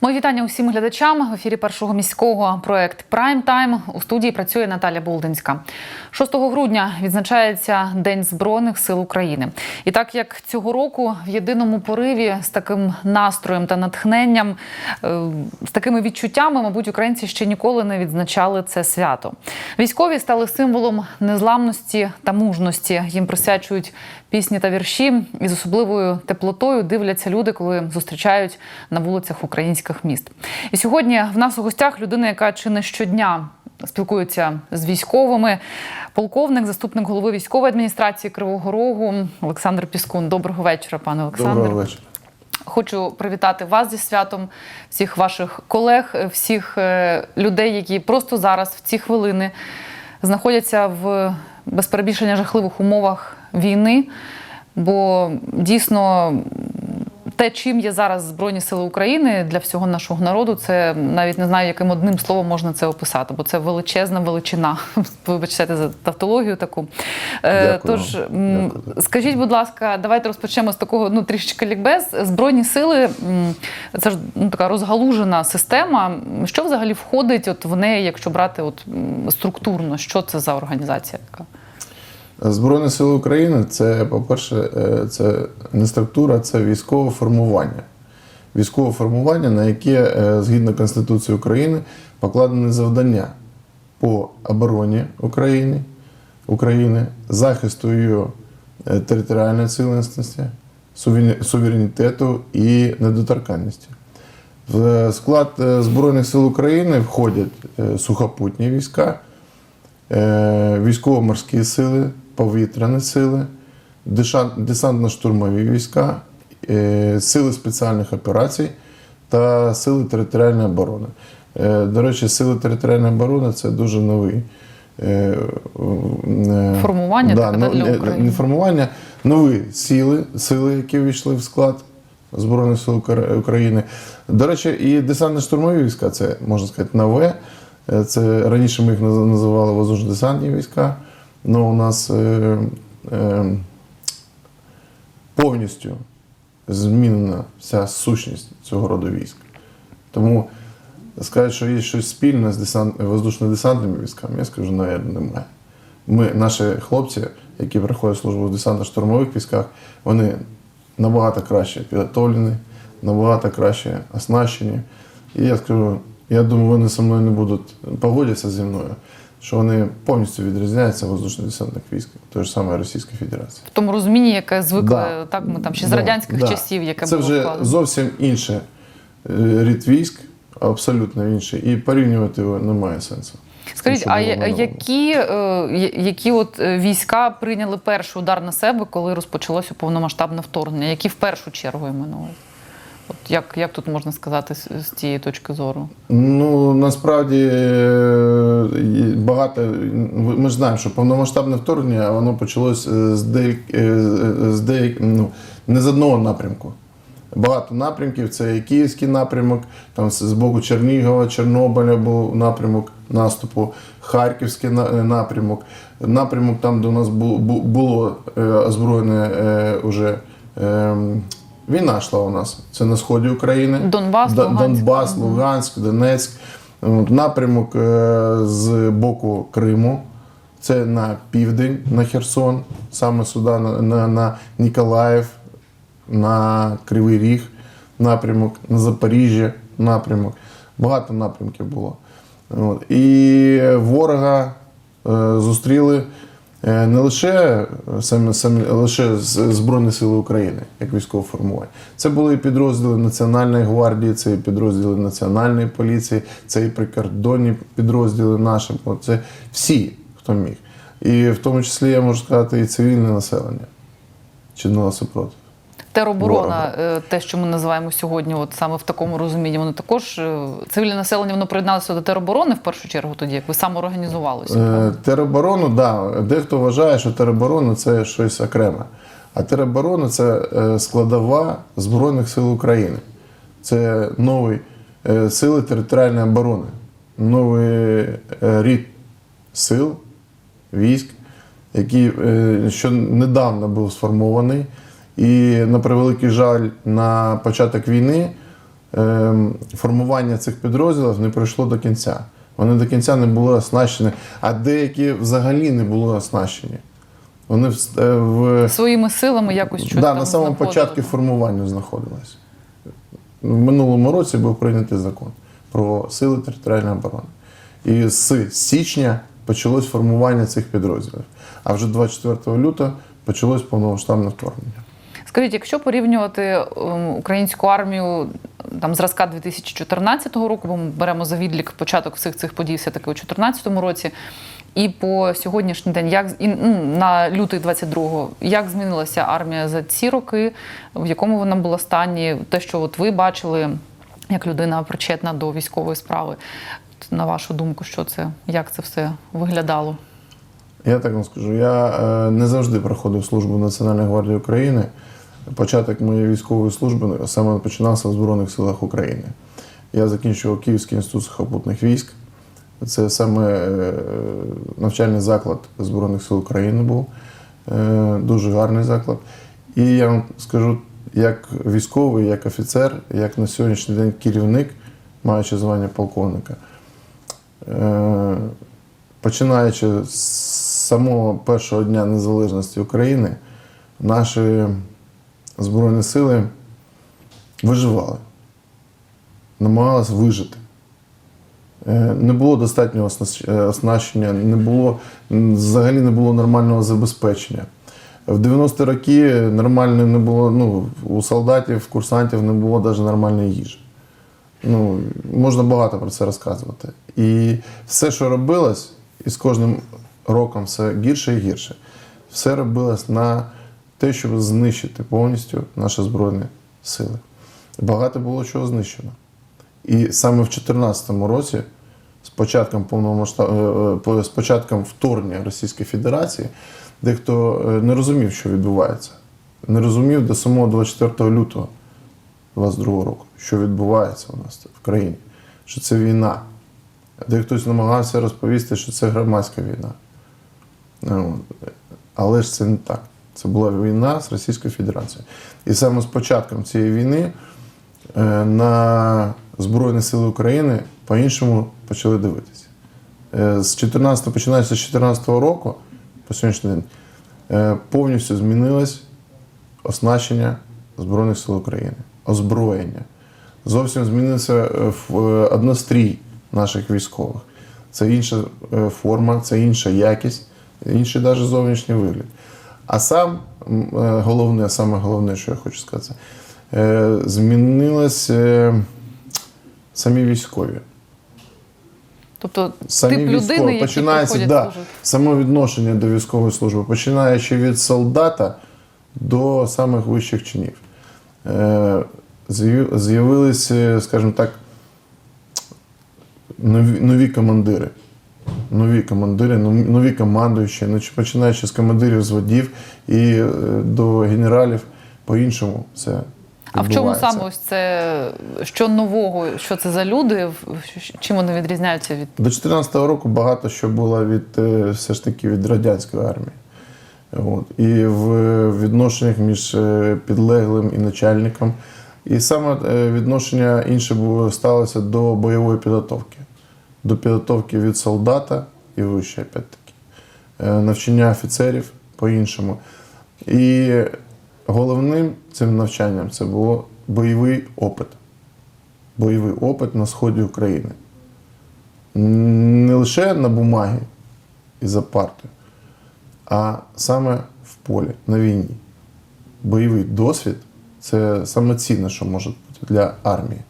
Мої вітання усім глядачам в ефірі першого міського проект Прайм Тайм. У студії працює Наталя Болдинська. 6 грудня відзначається День Збройних сил України. І так як цього року в єдиному пориві з таким настроєм та натхненням, е, з такими відчуттями, мабуть, українці ще ніколи не відзначали це свято. Військові стали символом незламності та мужності. Їм присвячують пісні та вірші, і з особливою теплотою дивляться люди, коли зустрічають на вулицях українських міст. І сьогодні в нас у гостях людина, яка чи не щодня спілкується з військовими. Полковник, заступник голови військової адміністрації Кривого Рогу Олександр Піскун. Доброго вечора, пане Олександр. Доброго вечора. Хочу привітати вас зі святом, всіх ваших колег, всіх е, людей, які просто зараз, в ці хвилини, знаходяться в без перебільшення жахливих умовах війни. Бо дійсно те, чим є зараз Збройні Сили України для всього нашого народу, це навіть не знаю, яким одним словом можна це описати, бо це величезна величина. Вибачте за тавтологію таку. Е, Дякую Тож, Дякую. скажіть, будь ласка, давайте розпочнемо з такого ну трішечки лікбез. Збройні сили це ж ну, така розгалужена система. Що взагалі входить от в неї, якщо брати от структурно, що це за організація така? Збройні сили України це, по-перше, е, це не структура, це військове формування. Військове формування, на яке е, згідно Конституції України покладені завдання по обороні України, України захисту її е, територіальної цілісності, суверенітету і недоторканності. В склад Збройних сил України входять сухопутні війська, військово-морські сили, повітряні сили, десантно-штурмові війська, е, сили спеціальних операцій та сили територіальної оборони. Е, До речі, сили територіальної оборони це дуже новий. е, Формування да, таке, ну, для України? Не формування, нові сили, сили, які війшли в склад Збройних сил України. До речі, і десантно-штурмові війська це можна сказати нове. Це раніше ми їх називали воздушно-десантні війська. Ну, у нас е, е, повністю змінена вся сущність цього роду військ. Тому сказати, що є щось спільне з десант, воздушно-десантними військами, я скажу, навіть немає. Ми, наші хлопці, які проходять службу в десантно-штурмових військах, вони набагато краще підготовлені, набагато краще оснащені. І я скажу, я думаю, вони зі мною не будуть погодитися зі мною, що вони повністю відрізняються воздушно-десантних військ тої ж самої Російської Федерації. В тому розумінні, яке звикли Да. так, ми там ще з Да, радянських да. часів, яке Це було вже вкладено. зовсім інший е, рід військ, абсолютно інший. І порівнювати його немає сенсу. Скажіть, а які, е, які от е, війська прийняли перший удар на себе, коли розпочалося повномасштабне вторгнення? Які в першу чергу іменували? От як, як тут можна сказати з, з цієї точки зору? Ну насправді е, багато. Ми ж знаємо, що повномасштабне вторгнення воно почалось е, з деяк, е, з деяк, ну, не з одного напрямку. Багато напрямків. Це і Київський напрямок, там з боку Чернігова, Чорнобиля був напрямок наступу, Харківський напрямок, напрямок там, де у нас бу- бу- було озброєне уже. е, Війна йшла у нас. Це на сході України. Донбас, Д- Луганськ. Донбас, Луганськ, Донецьк. Напрямок е, з боку Криму. Це на південь, на Херсон, саме сюди, на, на, на Ніколаїв, на Кривий Ріг напрямок, на Запоріжжя напрямок. Багато напрямків було. От. І ворога е, зустріли не лише саме саме лише Збройні Сили України, як військове формування. Це були і підрозділи Національної гвардії, це і підрозділи Національної поліції, це і прикордонні підрозділи наші. Це всі, хто міг. І в тому числі я можу сказати, і цивільне населення чинило супротив. Тероборона, Ворога. е, те, що ми називаємо сьогодні, от саме в такому розумінні, воно також е, цивільне населення воно приєдналося до тероборони в першу чергу, тоді як ви самоорганізувалися. Е. Тероборону, да. Дехто вважає, що тероборона це щось окреме. А тероборона це е, складова Збройних сил України. Це новий е, сили територіальної оборони, новий рід сил, військ, який що недавно був сформований. І на превеликий жаль, на початок війни ем, формування цих підрозділів не пройшло до кінця. Вони до кінця не були оснащені, а деякі взагалі не були оснащені. Вони в, е, в Своїми силами якось щось да, на самому початку формування знаходилися. В минулому році був прийнятий закон про сили територіальної оборони. І з січня почалось формування цих підрозділів. А вже 24 лютого почалось повномасштабне вторгнення. Скажіть, якщо порівнювати ем, українську армію там зразка 2014 року, бо ми беремо за відлік початок всіх цих подій, все таки у 2014 році, і по сьогоднішній день, як і, ну, на лютий 22-го, як змінилася армія за ці роки, в якому вона була стані? Те, що от ви бачили, як людина причетна до військової справи, на вашу думку, що це, як це все виглядало? Я так вам скажу, я е, не завжди проходив службу в Національній гвардії України. Початок моєї військової служби саме починався в Збройних силах України. Я закінчував Київський інститут сухопутних військ. Це саме е, навчальний заклад Збройних сил України був. Е, Дуже гарний заклад. І я вам скажу, як військовий, як офіцер, як на сьогоднішній день керівник, маючи звання полковника, е, починаючи з самого першого дня незалежності України, наші Збройні сили виживали, намагалися вижити. Е, Не було достатнього е, оснащення, не було, взагалі не було нормального забезпечення. В 90-ті роки нормально не було, ну, у солдатів, курсантів не було навіть нормальної їжі. Ну, можна багато про це розказувати. І все, що робилось, і з кожним роком все гірше і гірше, все робилось на те, щоб знищити повністю наші Збройні сили. Багато було чого знищено. І саме в 2014 році, з початком повномасштаб... з початком вторгнення Російської Федерації, дехто е, не розумів, що відбувається. Не розумів до самого 24 лютого 22 року, що відбувається у нас в країні, що це війна. Де хтось намагався розповісти, що це громадська війна. Але ж це не так. Це була війна з Російською Федерацією. І саме з початком цієї війни е, на Збройні Сили України по-іншому почали дивитися. Е, З 14, починаючи з 2014 року, по сьогоднішній день, е, повністю змінилось оснащення Збройних сил України, озброєння. Зовсім змінився однострій наших військових. Це інша форма, це інша якість, інший навіть зовнішній вигляд. А сам е, головне, саме головне, що я хочу сказати, е, змінилось е, самі військові. Тобто Самі тип військові, людини, починається да, служити. відношення до військової служби, починаючи від солдата до самих вищих чинів. З'явилися, скажімо так, нові, нові командири. Нові командири, нові командуючі, нач- починаючи з командирів зводів і е, до генералів по-іншому це. А в чому саме ось це що нового? Що це за люди? Чим вони відрізняються від До 2014 року багато що було від е, все ж таки від радянської армії. От. І в відношеннях між е, підлеглим і начальником. І саме відношення інше було сталося до бойової підготовки, до підготовки від солдата і вище, опять-таки. Е, Навчання офіцерів по-іншому. І головним цим навчанням це було бойовий опит. Бойовий опит на сході України не лише на бумагі і за партою, а саме в полі, на війні. Бойовий досвід це саме цінне, що може бути для армії.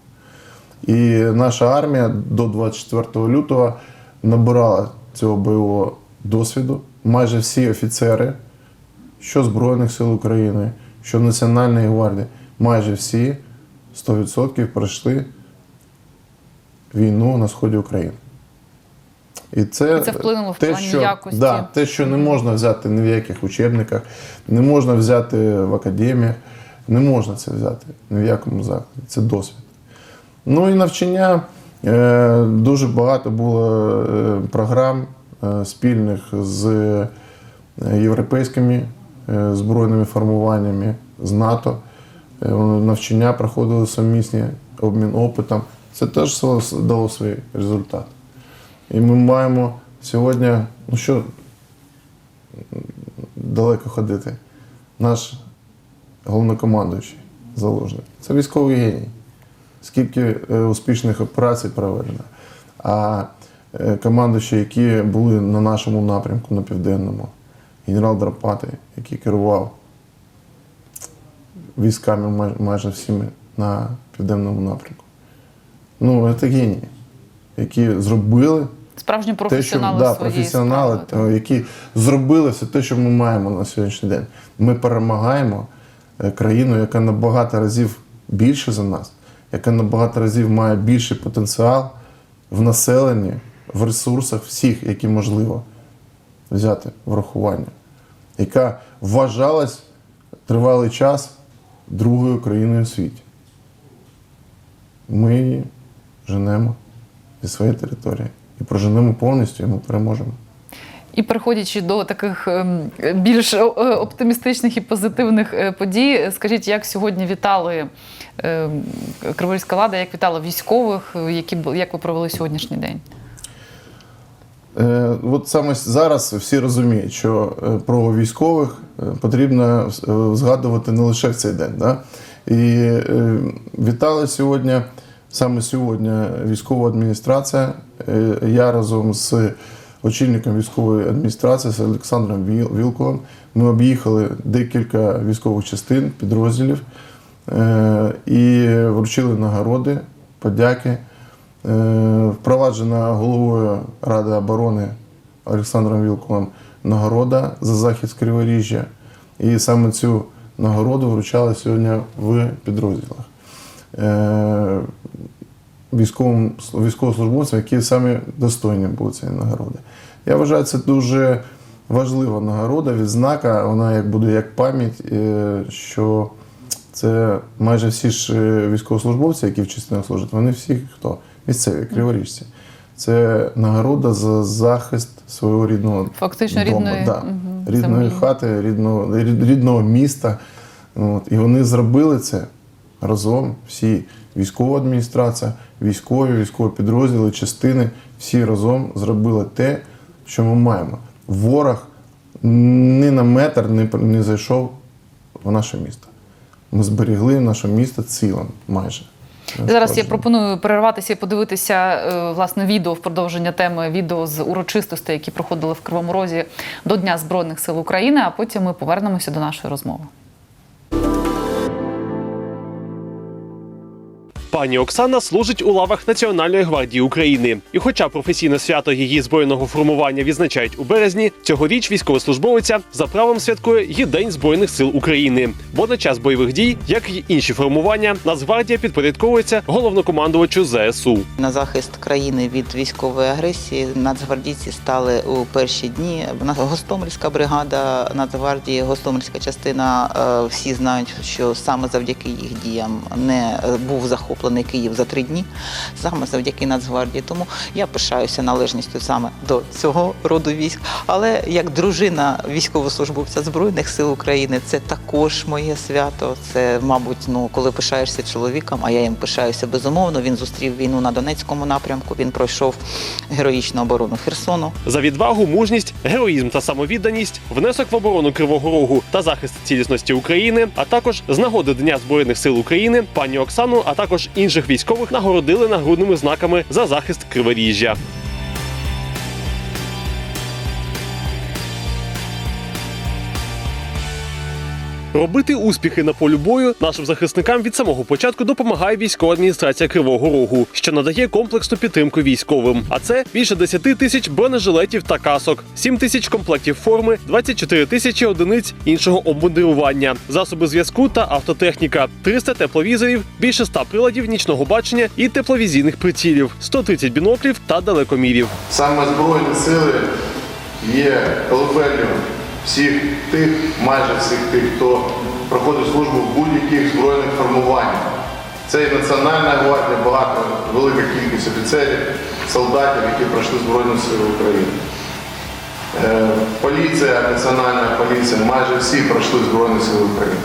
І наша армія до 24 лютого набирала цього бойового досвіду. Майже всі офіцери, що Збройних сил України, що Національної гвардії, майже всі 100% пройшли війну на сході України. І це, І це вплинуло в те, плані що, якості. Да, те, що не можна взяти ні в яких учебниках, не можна взяти в академіях, не можна це взяти ні в якому закладі. Це досвід. Ну і навчання. Е, Дуже багато було е, програм е, спільних з європейськими збройними формуваннями, з НАТО. Навчання проходили сумісні обмін опитом. Це теж дало свій результат. І ми маємо сьогодні, ну що далеко ходити, наш головнокомандуючий залужний. Це військовий геній. Скільки е, успішних операцій проведено. А е, командуючі, які були на нашому напрямку на південному, генерал Драпати, який керував військами майже всіми на південному напрямку. Ну, це генії, які зробили Справжні те, що професіонали да, професіонали, справи. е, які зробили все те, що ми маємо на сьогоднішній день. Ми перемагаємо країну, яка набагато разів більше за нас, яка набагато разів має більший потенціал в населенні, в ресурсах всіх, які можливо взяти в рахування, яка вважалась тривалий час другою країною у світі. Ми її женемо зі своєї території і проженемо повністю, і ми переможемо. І переходячи до таких ем, більш е, оптимістичних і позитивних е, подій, скажіть, як сьогодні вітали ем, Криворізька влада, як вітала військових, які як ви провели сьогоднішній день? Е, от саме зараз всі розуміють, що про військових потрібно згадувати не лише в цей день. Да? І вітали сьогодні, саме сьогодні, військова адміністрація. Я разом з очільником військової адміністрації з Олександром Віл- Вілковим. Ми об'їхали декілька військових частин, підрозділів е, і вручили нагороди, подяки. Е, Впроваджена головою Ради оборони Олександром Вілковим нагорода за захист Криворіжжя. І саме цю нагороду вручали сьогодні в підрозділах. Військовим, військовослужбовцям, які самі достойні були цієї нагороди. Я вважаю, це дуже важлива нагорода, відзнака, вона як буде як пам'ять, е, що це майже всі ж е, військовослужбовці, які в частинах служать, вони всі хто? Місцеві, криворіжці. Це нагорода за захист свого рідного Фактично дому, рідної, да. мгм, рідної хати, рідного, рідного міста. От. І вони зробили це разом. Всі військова адміністрація, військові, військові підрозділи, частини, всі разом зробили те, що ми маємо. Ворог ні на метр не, не зайшов в наше місто. Ми зберегли наше місто цілим майже. Зараз я пропоную перерватися і подивитися е, власне відео в продовження теми відео з урочистостей, які проходили в Кривому Розі до Дня Збройних сил України. А потім ми повернемося до нашої розмови. Пані Оксана служить у лавах Національної гвардії України. І хоча професійне свято її збройного формування відзначають у березні, цьогоріч військовослужбовиця за правом святкує і День Збройних сил України. Бо на час бойових дій, як і інші формування, Нацгвардія підпорядковується головнокомандувачу ЗСУ. На захист країни від військової агресії нацгвардійці стали у перші дні. Гостомельська бригада Нацгвардії, Гостомельська частина. е, Всі знають, що саме завдяки їх діям не був захоплений Київ за три дні, саме завдяки Нацгвардії. Тому я пишаюся належністю саме до цього роду військ. Але як дружина військовослужбовця Збройних сил України, це також моє свято. Це, мабуть, ну коли пишаєшся чоловіком, а я їм пишаюся безумовно. Він зустрів війну на Донецькому напрямку. Він пройшов героїчну оборону Херсону. За відвагу, мужність, героїзм та самовідданість, внесок в оборону Кривого Рогу та захист цілісності України, а також з нагоди Дня Збройних сил України, пані Оксану, а також інших військових нагородили нагрудними знаками за захист Криворіжжя. Робити успіхи на полю бою нашим захисникам від самого початку допомагає військова адміністрація Кривого Рогу, що надає комплексну підтримку військовим. А це більше 10 тисяч бронежилетів та касок, 7 тисяч комплектів форми, 24 тисячі одиниць іншого обмундирування, засоби зв'язку та автотехніка, 300 тепловізорів, більше 100 приладів нічного бачення і тепловізійних прицілів, 130 біноклів та далекомірів. Саме Збройні сили є колыбелью всіх тих, майже всіх тих, хто проходить службу в будь-яких збройних формуваннях. Це і Національна гвардія, багато, велика кількість офіцерів, солдатів, які пройшли Збройні Сили України. Е, Поліція, національна поліція, майже всі пройшли Збройні Сили України.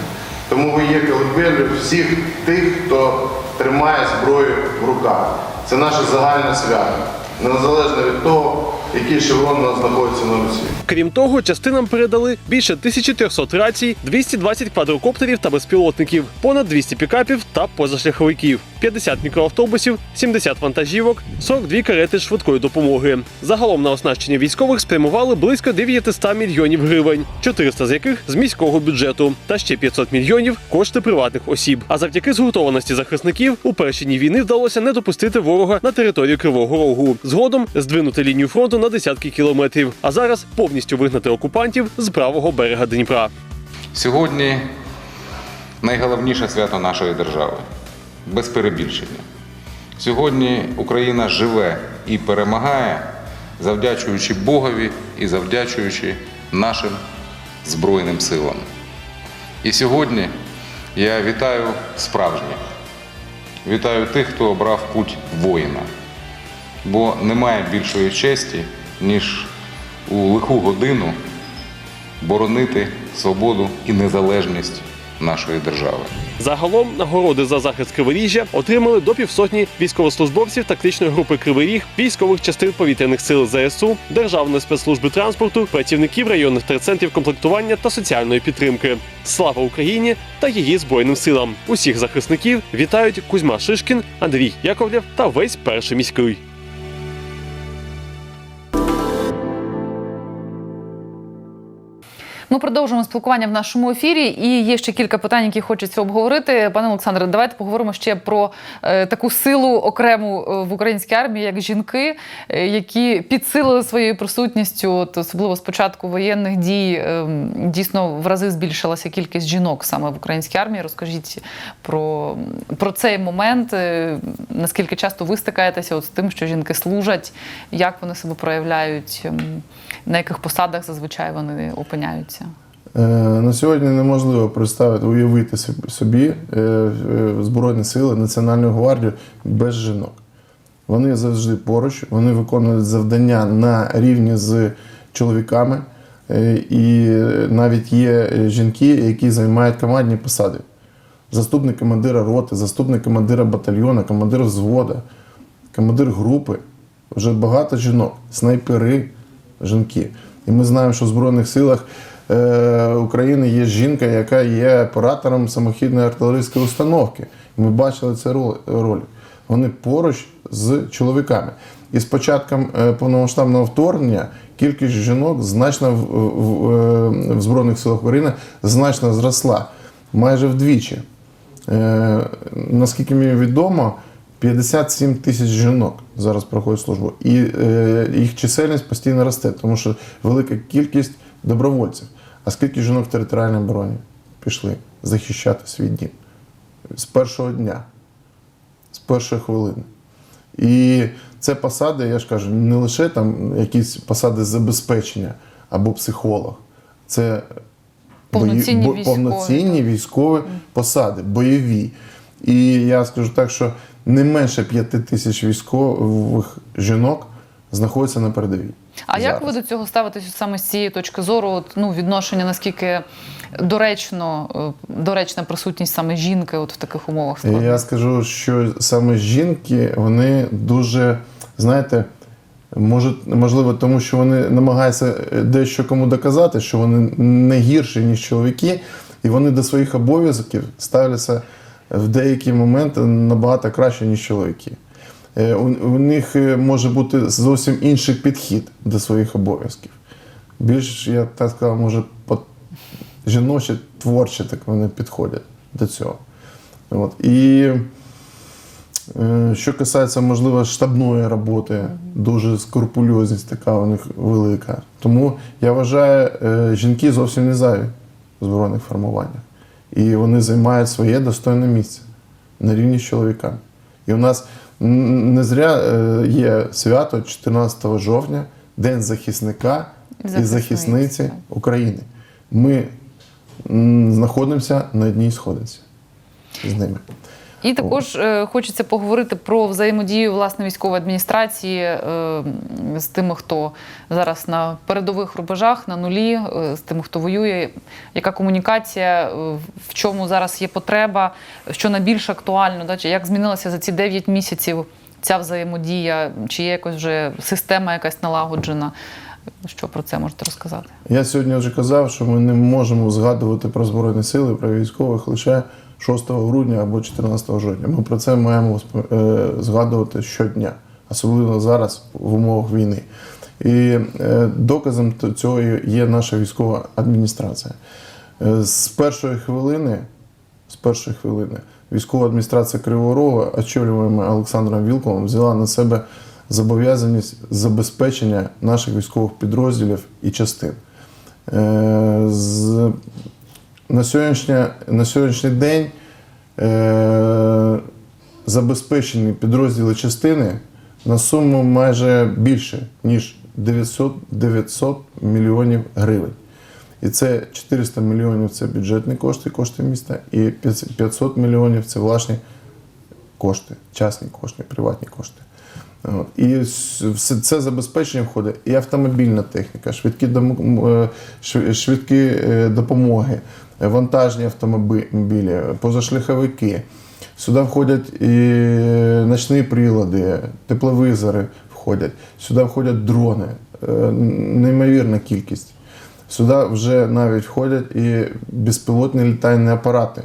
Тому ви є колыбелью всіх тих, хто тримає зброю в руках. Це наше загальне свято, незалежно від того, який шеврон у нас знаходиться на Росії. Крім того, частинам передали більше 1300 рацій, 220 квадрокоптерів та безпілотників, понад 200 пікапів та позашляховиків, 50 мікроавтобусів, 70 вантажівок, 42 карети швидкої допомоги. Загалом на оснащення військових спрямували близько 900 мільйонів гривень, 400 з яких з міського бюджету, та ще 500 мільйонів кошти приватних осіб. А завдяки згуртованості захисників у перші дні війни вдалося не допустити ворога на територію Кривого Рогу. Згодом здвинути лінію фронту на десятки кілометрів. А зараз повністю вигнати окупантів з правого берега Дніпра. Сьогодні найголовніше свято нашої держави без перебільшення. Сьогодні Україна живе і перемагає, завдячуючи Богові і завдячуючи нашим Збройним силам. І сьогодні я вітаю справжніх, вітаю тих, хто обрав путь воїна. Бо немає більшої честі, ніж у лиху годину боронити свободу і незалежність нашої держави. Загалом нагороди за захист Криворіжжя отримали до півсотні військовослужбовців тактичної групи Кривий Ріг, військових частин повітряних сил ЗСУ, Державної спецслужби транспорту, працівників районних терцентрів комплектування та соціальної підтримки. Слава Україні та її збройним силам! Усіх захисників вітають Кузьма Шишкін, Андрій Яковлєв та весь перший міський. Ми продовжуємо спілкування в нашому ефірі, і є ще кілька питань, які хочеться обговорити. Пане Олександре, давайте поговоримо ще про е, таку силу окрему е, в українській армії, як жінки, е, які підсилили своєю присутністю, от, особливо з початку воєнних дій. е, дійсно в рази збільшилася кількість жінок саме в українській армії. Розкажіть про, про цей момент, е, наскільки часто ви стикаєтеся от з тим, що жінки служать, як вони себе проявляють, ем, на яких посадах зазвичай вони опиняються. Е, На сьогодні неможливо представити, уявити собі- е, е, Збройні сили, Національну гвардію без жінок. Вони завжди поруч, вони виконують завдання на рівні з чоловіками. І навіть є жінки, які займають командні посади. Заступник командира роти, заступник командира батальйону, командир взвода, командир групи. Вже багато жінок, снайпери, жінки. І ми знаємо, що в Збройних силах е, України є жінка, яка є оператором самохідної артилерійської установки. І ми бачили це рол- ролик. Вони поруч з чоловіками. І з початком е, повномасштабного вторгнення кількість жінок значно в, в, е, в Збройних силах України значно зросла майже вдвічі. Е, наскільки мені відомо, 57 тисяч жінок зараз проходять службу. І е, їх чисельність постійно росте, тому що велика кількість добровольців. А скільки жінок в територіальній обороні пішли захищати свій дім з першого дня, з першої хвилини. І це посади, я ж кажу, не лише там якісь посади забезпечення або психолог. Це Повноцінні бо- військові, повноцінні військові посади, бойові. І я скажу так, що не менше п'яти тисяч військових жінок знаходяться на передовій. А як ви до цього ставитесь саме з цієї точки зору? От, ну, відношення наскільки доречно, е, доречна присутність саме жінки от в таких умовах складних? Я скажу, що саме жінки, вони дуже, знаєте, може, можливо, тому що вони намагаються дещо кому доказати, що вони не гірші, ніж чоловіки, і вони до своїх обов'язків ставляться в деякі моменти набагато краще, ніж чоловіки. Е, У, у них е, може бути зовсім інший підхід до своїх обов'язків. Більш, я так сказав, може, жіночі, творчі так вони підходять до цього. От. І е, що касається, можливо, штабної роботи, дуже скрупульозність така у них велика. Тому я вважаю, е, жінки зовсім не зайві в збройних формуваннях. І вони займають своє достойне місце на рівні з чоловіками. І у нас не зря е, є свято 14 жовтня, День захисника і захисниці. України. Ми знаходимося на одній сходинці з ними. І також е, хочеться поговорити про взаємодію власне військової адміністрації е, з тими, хто зараз на передових рубежах, на нулі, е, з тими, хто воює. Яка комунікація, е, в чому зараз є потреба, що найбільш актуально, да? чи як змінилася за ці 9 місяців ця взаємодія, чи є якось вже система якась налагоджена? Що про це можете розказати? Я сьогодні вже казав, що ми не можемо згадувати про Збройні сили, про військових лише 6 грудня або 14 жовтня. Ми про це маємо е, згадувати щодня, особливо зараз в умовах війни. І е, доказом цього є наша військова адміністрація. Е, З першої хвилини, з першої хвилини військова адміністрація Кривого Рогу, Олександром Вілковим, взяла на себе зобов'язаність забезпечення наших військових підрозділів і частин. З, на, сьогоднішнє, на сьогоднішній день е, забезпечені підрозділи частини на суму майже більше, ніж 900, 900 мільйонів гривень. І це 400 мільйонів це бюджетні кошти, кошти міста, і 500 мільйонів це власні кошти, частні кошти, приватні кошти. І все це забезпечення входить і автомобільна техніка, швидкі, е, швидкі е, допомоги, вантажні автомобілі, позашляховики. Сюди входять і ночні прилади, тепловизори входять, сюди входять дрони, е, неймовірна кількість. Сюди вже навіть входять і безпілотні літальні апарати.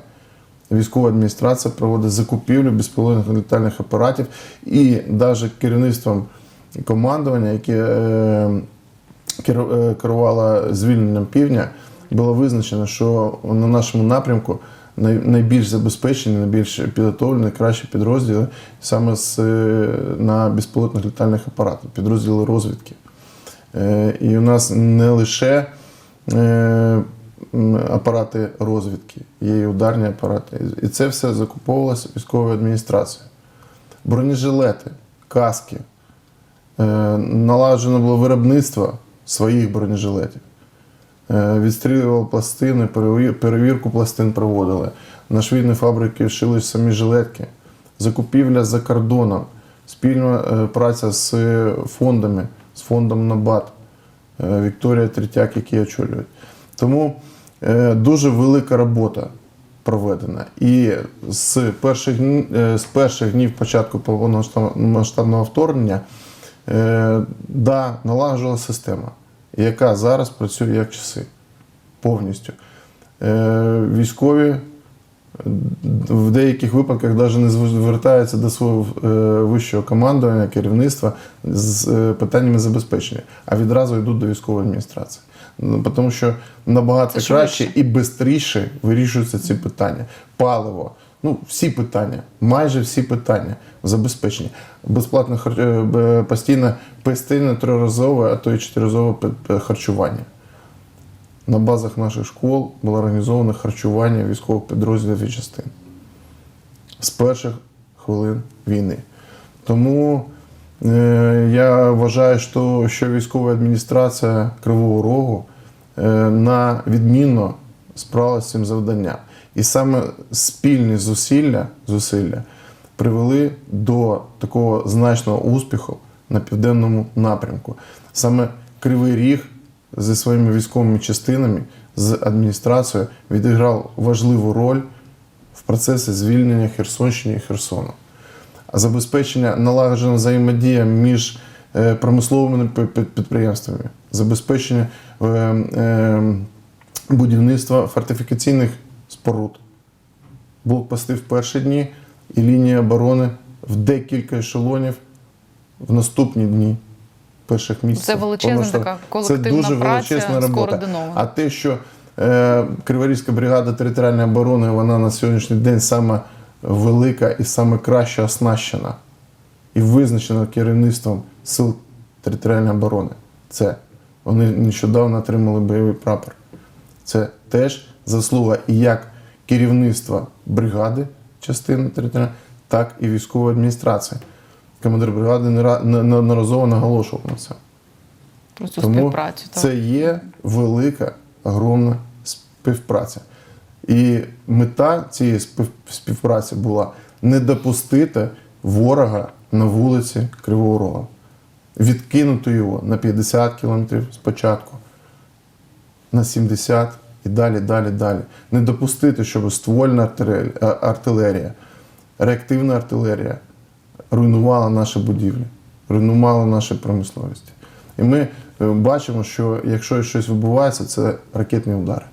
Військова адміністрація проводить закупівлю безпілотних літальних апаратів і навіть керівництвом командування, яке е, е, керувало звільненням півдня, було визначено, що на нашому напрямку найбільш забезпечені, найбільш підготовлені, кращі підрозділи саме з, е, на безпілотних літальних апаратах, підрозділи розвідки. Е, І у нас не лише е, апарати розвідки, є і ударні апарати. І це все закуповувалося військовою адміністрацією. Бронежилети, каски. Наладжено було виробництво своїх бронежилетів. Е, Відстрілювали пластини, перевірку пластин проводили. На швійні фабрики шили самі жилетки. Закупівля за кордоном, спільна е, праця з фондами, з фондом НАБАТ, е, Вікторія Третяк, які очолюють. Тому дуже велика робота проведена. І з перших, з перших днів початку повномасштабного вторгнення да, налагоджувала система, яка зараз працює як часи повністю. Е, Військові в деяких випадках навіть не звертаються до свого е, вищого командування, керівництва з е, питаннями забезпечення, а відразу йдуть до військової адміністрації. Ну, Тому що набагато краще і швидше вирішуються ці питання. Паливо, ну всі питання, майже всі питання забезпечення. Безплатне е, постійне, постійне триразове, а то й чотириразове харчування. На базах наших школ було організовано харчування військових підрозділів і частин з перших хвилин війни. Тому е, я вважаю, що, що військова адміністрація Кривого Рогу е, на відмінно справилася з цим завданням. І саме спільні зусилля, зусилля привели до такого значного успіху на південному напрямку. Саме Кривий Ріг зі своїми військовими частинами, з адміністрацією відіграв важливу роль в процесі звільнення Херсонщини і Херсону. А забезпечення налагоджена взаємодія між е, промисловими підприємствами, забезпечення е, е, будівництва фортифікаційних споруд, блокпости в перші дні і лінія оборони в декілька ешелонів в наступні дні. Перших місяців. Це величезна Повноштаб- така колективна Це дуже праця, величезна робота. А те, що е, Криворізька бригада територіальної оборони, вона на сьогоднішній день саме велика і саме краще оснащена і визначена керівництвом сил територіальної оборони. Це вони нещодавно отримали бойовий прапор. Це теж заслуга і як керівництва бригади частини територіальної, так і військової адміністрації. Командир бригади неодноразово наголошував на це. Про цю Тому співпрацю. так. це є велика, огромна співпраця. І мета цієї співпраці була не допустити ворога на вулиці Кривого Рога. Відкинути його на 50 кілометрів спочатку, на 70 і далі, далі, далі. Не допустити, щоб ствольна артилерія, реактивна артилерія руйнувала наші будівлі, руйнувала наші промисловості. І ми е, бачимо, що якщо щось відбувається, це ракетні удари.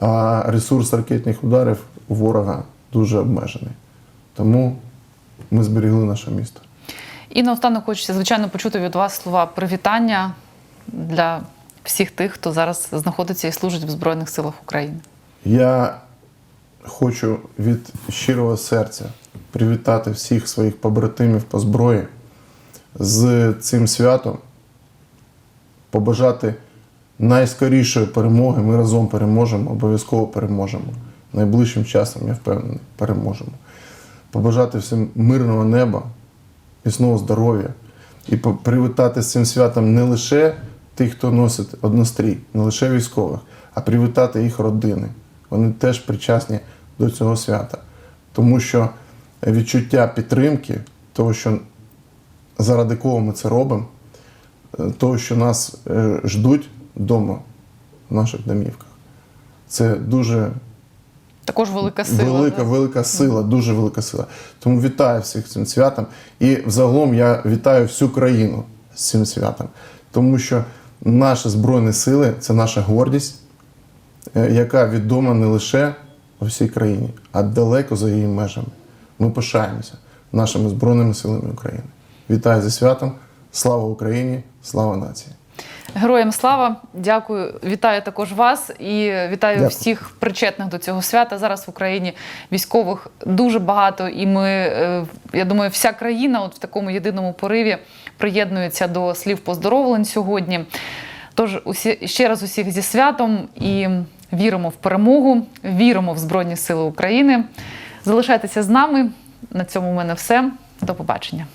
А ресурс ракетних ударів у ворога дуже обмежений. Тому ми зберегли наше місто. І наостанок хочеться, звичайно, почути від вас слова привітання для всіх тих, хто зараз знаходиться і служить в Збройних силах України. Я хочу від щирого серця привітати всіх своїх побратимів по зброї з цим святом, побажати найскорішої перемоги. Ми разом переможемо, обов'язково переможемо. Найближчим часом, я впевнений, переможемо. Побажати всім мирного неба, міцного здоров'я і привітати з цим святом не лише тих, хто носить однострій, не лише військових, а привітати їх родини. Вони теж причасні до цього свята. Тому що відчуття підтримки, того, що заради кого ми це робимо, е, того, що нас е, ждуть вдома, в наших домівках. Це дуже Також велика сила. велика, велика сила, дуже велика сила. Тому вітаю всіх цим святом. І взагалом я вітаю всю країну з цим святом. Тому що наші Збройні сили це наша гордість, е, яка відома не лише у всій країні, а далеко за її межами. Ми пишаємося нашими Збройними силами України. Вітаю зі святом! Слава Україні! Слава нації! Героям слава! Дякую, вітаю також вас і вітаю Дякую. всіх причетних до цього свята. Зараз в Україні військових дуже багато, і ми, е, я думаю, вся країна от в такому єдиному пориві приєднується до слів поздоровлень сьогодні. Тож усі ще раз усіх зі святом і віримо в перемогу, віримо в Збройні Сили України. Залишайтеся з нами. На цьому в мене все. До побачення.